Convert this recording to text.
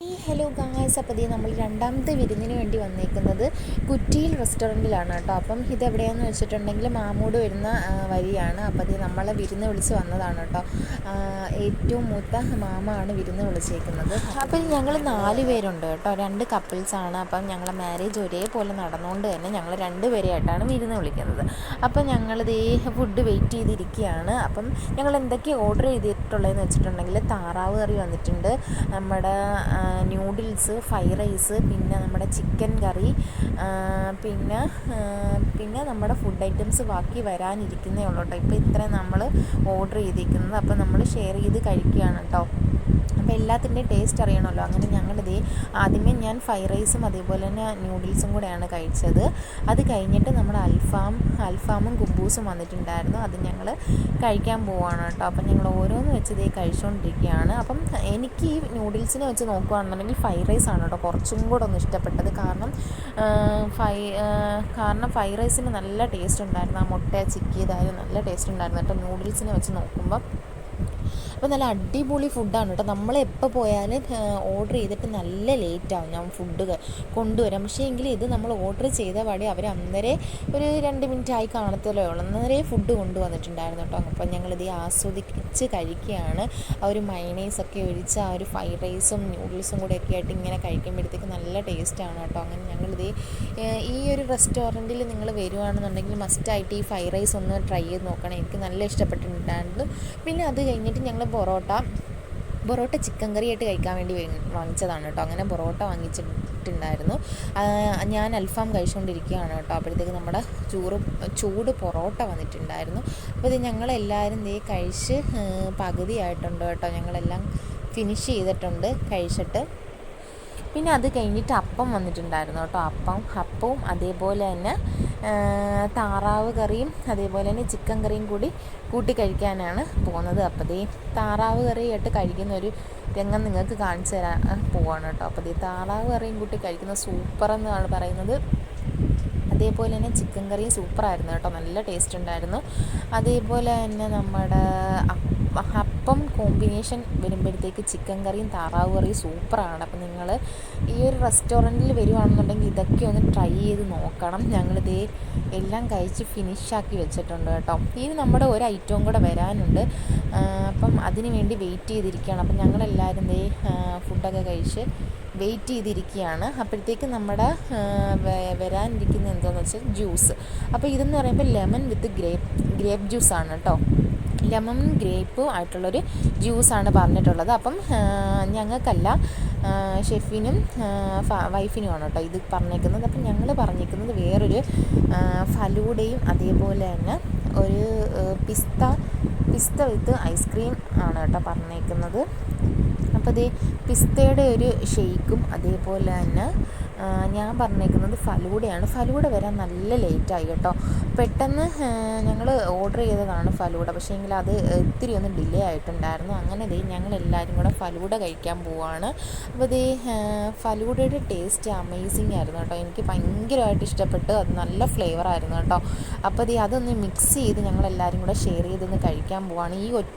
Yeah. Hello guys അപ്പോൾ നമ്മൾ രണ്ടാമത്തെ വിരുന്നിന് വേണ്ടി വന്നേക്കുന്നത് കുറ്റിയിൽ റെസ്റ്റോറന്റിലാണ് കേട്ടോ. അപ്പം ഇത് എവിടെയാണെന്ന് വെച്ചിട്ടുണ്ടെങ്കിൽ മാമൂട് വരുന്ന വഴിയാണ്. അപ്പോൾ ദേ നമ്മളെ വിരുന്ന് വിളിച്ച് വന്നതാണ് കേട്ടോ. ഏറ്റവും മൂത്ത മാമാണ് വിരുന്ന് വിളിച്ചേക്കുന്നത്. അപ്പം ഞങ്ങൾ നാല് പേരുണ്ട് കേട്ടോ. രണ്ട് കപ്പിൾസാണ് അപ്പം ഞങ്ങളെ മാരേജ് ഒരേപോലെ നടന്നുകൊണ്ട് തന്നെ ഞങ്ങൾ രണ്ട് പേരെയായിട്ടാണ് വിരുന്ന് വിളിക്കുന്നത്. അപ്പം ഞങ്ങൾ ദേ ഫുഡ് വെയിറ്റ് ചെയ്തിരിക്കുകയാണ്. അപ്പം ഞങ്ങൾ എന്തൊക്കെ ഓർഡർ ചെയ്തിട്ടുള്ളതെന്ന് വെച്ചിട്ടുണ്ടെങ്കിൽ താറാവ് കറി വന്നിട്ടുണ്ട്. നമ്മുടെ ന്യൂഡിൽസ് ഫ്രൈ റൈസ് പിന്നെ നമ്മുടെ ചിക്കൻ കറി പിന്നെ പിന്നെ നമ്മുടെ ഫുഡ് ഐറ്റംസ് ബാക്കി വരാനിരിക്കുന്നേ ഉള്ളൂ കേട്ടോ. ഇപ്പോൾ ഇത്രയും നമ്മൾ ഓർഡർ ചെയ്തിരിക്കുന്നത്. അപ്പോൾ നമ്മൾ ഷെയർ ചെയ്ത് കഴിക്കുകയാണ് കേട്ടോ. അപ്പോൾ എല്ലാത്തിന്റെയും ടേസ്റ്റ് അറിയണമല്ലോ. അങ്ങനെ ഞങ്ങളിതേ ആദ്യമേ ഞാൻ ഫ്രൈഡ് റൈസും അതേപോലെ തന്നെ ന്യൂഡിൽസും കൂടെയാണ് കഴിച്ചത്. അത് കഴിഞ്ഞിട്ട് നമ്മുടെ അൽഫാം അൽഫാമും കുബൂസും വന്നിട്ടുണ്ടായിരുന്നു. അത് ഞങ്ങൾ കഴിക്കാൻ പോവാണ് കേട്ടോ. അപ്പം ഞങ്ങൾ ഓരോന്ന് വെച്ച് ഇതേ കഴിച്ചുകൊണ്ടിരിക്കുകയാണ് അപ്പം എനിക്ക് ഈ ന്യൂഡിൽസിനെ വെച്ച് നോക്കുകയാണെന്നുണ്ടെങ്കിൽ ഫ്രൈഡ് റൈസ് ആണ് കേട്ടോ കുറച്ചും കൂടെ ഒന്ന് ഇഷ്ടപ്പെട്ടത്. കാരണം ഫൈ കാരണം ഫ്രൈഡ് റൈസിന് നല്ല ടേസ്റ്റ് ഉണ്ടായിരുന്നു. ആ മുട്ട ചിക്കിയതായാലും നല്ല ടേസ്റ്റ് ഉണ്ടായിരുന്നു കേട്ടോ ന്യൂഡിൽസിനെ വെച്ച് നോക്കുമ്പോൾ അപ്പോൾ നല്ല അടിപൊളി ഫുഡാണ് കേട്ടോ നമ്മൾ എപ്പോൾ പോയാലും ഓർഡർ ചെയ്തിട്ട് നല്ല ലേറ്റ് ആവും. ഞാൻ ഫുഡ് കൊണ്ടുവരാം. പക്ഷേ എങ്കിൽ ഇത് നമ്മൾ ഓർഡർ ചെയ്ത പാടി അവർ അന്നേരെ ഒരു രണ്ട് മിനിറ്റ് ആയി കാണത്തല്ലേ ഉള്ളൂ. അന്നേരെ ഫുഡ് കൊണ്ടുവന്നിട്ടുണ്ടായിരുന്നു കേട്ടോ അപ്പം ഞങ്ങളിത് ആസ്വദിച്ച് കഴിക്കുകയാണ്. ആ ഒരു മൈണൈസൊക്കെ ഒഴിച്ച് ആ ഒരു ഫ്രൈഡ് റൈസും നൂഡിൽസും കൂടെ ഒക്കെ ആയിട്ട് ഇങ്ങനെ കഴിക്കുമ്പോഴത്തേക്ക് നല്ല ടേസ്റ്റാണ് കേട്ടോ അങ്ങനെ ഞങ്ങളിത് ഈ ഒരു റെസ്റ്റോറന്റിൽ നിങ്ങൾ വരുവാണെന്നുണ്ടെങ്കിൽ മസ്റ്റായിട്ട് ഈ ഫ്രൈഡ് റൈസ് ഒന്ന് ട്രൈ ചെയ്ത് നോക്കണം. എനിക്ക് നല്ല ഇഷ്ടപ്പെട്ടിട്ടുണ്ടായിരുന്നു. പിന്നെ അത് കഴിഞ്ഞിട്ട് ഞങ്ങൾ പൊറോട്ട. പൊറോട്ട ചിക്കൻ കറിയായിട്ട് കഴിക്കാൻ വേണ്ടി വാങ്ങിച്ചതാണ് കേട്ടോ. അങ്ങനെ പൊറോട്ട വാങ്ങിച്ചിട്ടുണ്ടായിരുന്നു. ഞാൻ അൽഫാം കഴിച്ചുകൊണ്ടിരിക്കുകയാണ് കേട്ടോ. അപ്പോഴത്തേക്ക് നമ്മുടെ ചൂറ് ചൂട് പൊറോട്ട വന്നിട്ടുണ്ടായിരുന്നു. അപ്പോൾ ഇത് ഞങ്ങളെല്ലാവരും ദേ കഴിച്ച് പകുതിയായിട്ടുണ്ട് കേട്ടോ. ഞങ്ങളെല്ലാം ഫിനിഷ് ചെയ്തിട്ടുണ്ട് കഴിച്ചിട്ട്. പിന്നെ അത് കഴിഞ്ഞിട്ട് അപ്പം വന്നിട്ടുണ്ടായിരുന്നു കേട്ടോ. അപ്പം അപ്പവും അതേപോലെ തന്നെ താറാവ് കറിയും അതേപോലെ തന്നെ ചിക്കൻ കറിയും കൂടി കൂട്ടി കഴിക്കാനാണ് പോകുന്നത്. അപ്പോൾ ഈ താറാവ് കറിയായിട്ട് കഴിക്കുന്ന ഒരു രംഗം നിങ്ങൾക്ക് കാണിച്ചു തരാൻ പോവാണ് കേട്ടോ. അപ്പോൾ ഈ താറാവ് കറിയും കൂട്ടി കഴിക്കുന്ന സൂപ്പർ എന്നാണ് പറയുന്നത്. അതേപോലെ തന്നെ ചിക്കൻ കറിയും സൂപ്പറായിരുന്നു കേട്ടോ. നല്ല ടേസ്റ്റ് ഉണ്ടായിരുന്നു. അതേപോലെ തന്നെ നമ്മുടെ കോമ്പിനേഷൻ വരുമ്പോഴത്തേക്ക് ചിക്കൻ കറിയും താറാവ് കറിയും സൂപ്പറാണ് അപ്പം നിങ്ങൾ ഈ ഒരു റെസ്റ്റോറന്റിൽ വരുവാണെന്നുണ്ടെങ്കിൽ ഇതൊക്കെ ഒന്ന് ട്രൈ ചെയ്ത് നോക്കണം. ഞങ്ങളിതേ എല്ലാം കഴിച്ച് ഫിനിഷാക്കി വെച്ചിട്ടുണ്ട് കേട്ടോ. ഇനി നമ്മുടെ ഒരു ഐറ്റവും കൂടെ വരാനുണ്ട്. അപ്പം അതിന് വേണ്ടി വെയിറ്റ് ചെയ്തിരിക്കുകയാണ്. അപ്പം ഞങ്ങളെല്ലാവരും ദേ ഫുഡൊക്കെ കഴിച്ച് വെയിറ്റ് ചെയ്തിരിക്കുകയാണ്. അപ്പോഴത്തേക്ക് നമ്മുടെ വരാനിരിക്കുന്ന എന്താണെന്ന് വെച്ചാൽ ജ്യൂസ് അപ്പോൾ ഇതെന്ന് പറയുമ്പോൾ ലെമൺ വിത്ത് ഗ്രേപ്പ് ഗ്രേപ്പ് ജ്യൂസാണ് കേട്ടോ. ലെമൺ ഗ്രേപ്പ് ആയിട്ടുള്ളൊരു ജ്യൂസാണ് പറഞ്ഞിട്ടുള്ളത്. അപ്പം ഞങ്ങൾക്കല്ല ഷെഫിനും വൈഫിനുമാണ് കേട്ടോ ഇത് പറഞ്ഞേക്കുന്നത്. അപ്പം ഞങ്ങൾ പറഞ്ഞേക്കുന്നത് വേറൊരു ഫലൂഡയും അതേപോലെ തന്നെ ഒരു പിസ്ത പിസ്ത വിത്ത് ഐസ്ക്രീം ആണ് കേട്ടോ പറഞ്ഞേക്കുന്നത്. അപ്പോൾ ഇത് പിസ്തയുടെ ഒരു ഷെയ്ക്കും അതേപോലെ തന്നെ ഞാൻ പറഞ്ഞേക്കുന്നത് ഫലൂഡയാണ് ഫലൂഡ വരാൻ നല്ല ലേറ്റായി കേട്ടോ. പെട്ടെന്ന് ഞങ്ങൾ ഓർഡർ ചെയ്തതാണ് ഫലൂഡ പക്ഷേ എങ്കിൽ അത് ഇത്തിരി ഒന്ന് ഡിലേ ആയിട്ടുണ്ടായിരുന്നു. അങ്ങനെ ദേ ഞങ്ങൾ എല്ലാവരും കൂടെ ഫലൂഡ കഴിക്കാൻ പോവാണ്. അപ്പോൾ ദേ ഫലൂഡയുടെ ടേസ്റ്റ് അമേസിങ് ആയിരുന്നു കേട്ടോ. എനിക്ക് ഭയങ്കരമായിട്ട് ഇഷ്ടപ്പെട്ടു. അത് നല്ല ഫ്ലേവർ ആയിരുന്നു കേട്ടോ. അപ്പോൾ ദേ അതൊന്ന് മിക്സ് ചെയ്ത് ഞങ്ങൾ എല്ലാവരും കൂടെ ഷെയർ ചെയ്തൊന്ന് കഴിക്കാൻ പോവാണ്. ഈ ഒറ്റ